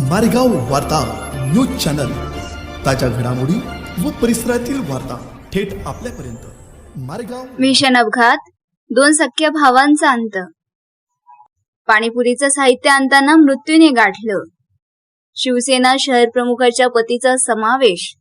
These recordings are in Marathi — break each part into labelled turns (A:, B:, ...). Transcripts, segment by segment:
A: मारेगाव वार्ता न्यूज चॅनल. ताज्या घडामोडी व परिसरातील वार्ता थेट आपल्यापर्यंत. मारेगाव
B: मिशन अपघात दोन सख्य भावांचा अंत. पाणीपुरीचं साहित्य आणताना मृत्यूने गाठलं. शिवसेना शहर प्रमुखाच्या पतीचा समावेश.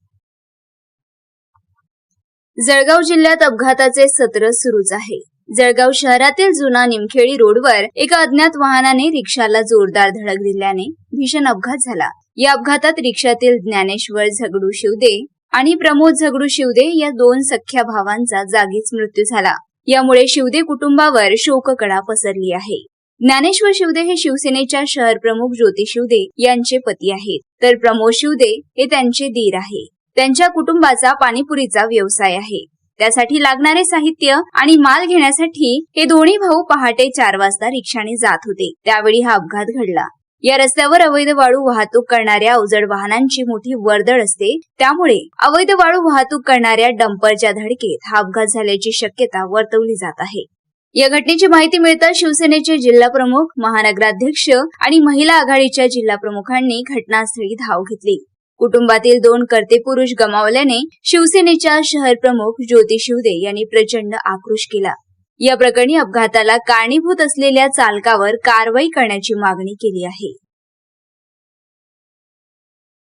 B: जळगाव जिल्ह्यात अपघाताचे सत्र सुरूच आहे. जळगाव शहरातील जुना निमखेडी रोडवर एका अज्ञात वाहनाने रिक्षाला जोरदार धडक दिल्याने भीषण अपघात झाला. या अपघातात रिक्षातील ज्ञानेश्वर झगडू शिवदे आणि प्रमोद झगडू शिवदे या दोन सख्या भावांचा जागीच मृत्यू झाला. यामुळे शिवदे कुटुंबावर शोककळा पसरली आहे. ज्ञानेश्वर शिवदे हे शिवसेनेच्या शहर प्रमुख ज्योती शिवदे यांचे पती आहेत. तर प्रमोद शिवदे हे त्यांचे दीर आहे. त्यांच्या कुटुंबाचा पाणीपुरीचा व्यवसाय आहे. त्यासाठी लागणारे साहित्य आणि माल घेण्यासाठी हे दोन्ही भाऊ पहाटे चार वाजता रिक्षाने जात होते. त्यावेळी हा अपघात घडला. या रस्त्यावर अवैध वाळू वाहतूक करणाऱ्या अवजड वाहनांची मोठी वर्दळ असते. त्यामुळे अवैध वाळू वाहतूक करणाऱ्या डंपरच्या धडकेत हा अपघात झाल्याची शक्यता वर्तवली जात आहे. या घटनेची माहिती मिळताच शिवसेनेचे जिल्हा प्रमुख महानगराध्यक्ष आणि महिला आघाडीच्या जिल्हा प्रमुखांनी घटनास्थळी धाव घेतली. कुटुंबातील दोन कर्ते पुरुष गमावल्याने शिवसेनेच्या शहर प्रमुख ज्योती शिवदे यांनी प्रचंड आक्रोश केला. या प्रकरणी अपघाताला कारणीभूत असलेल्या चालकावर कारवाई करण्याची मागणी केली आहे.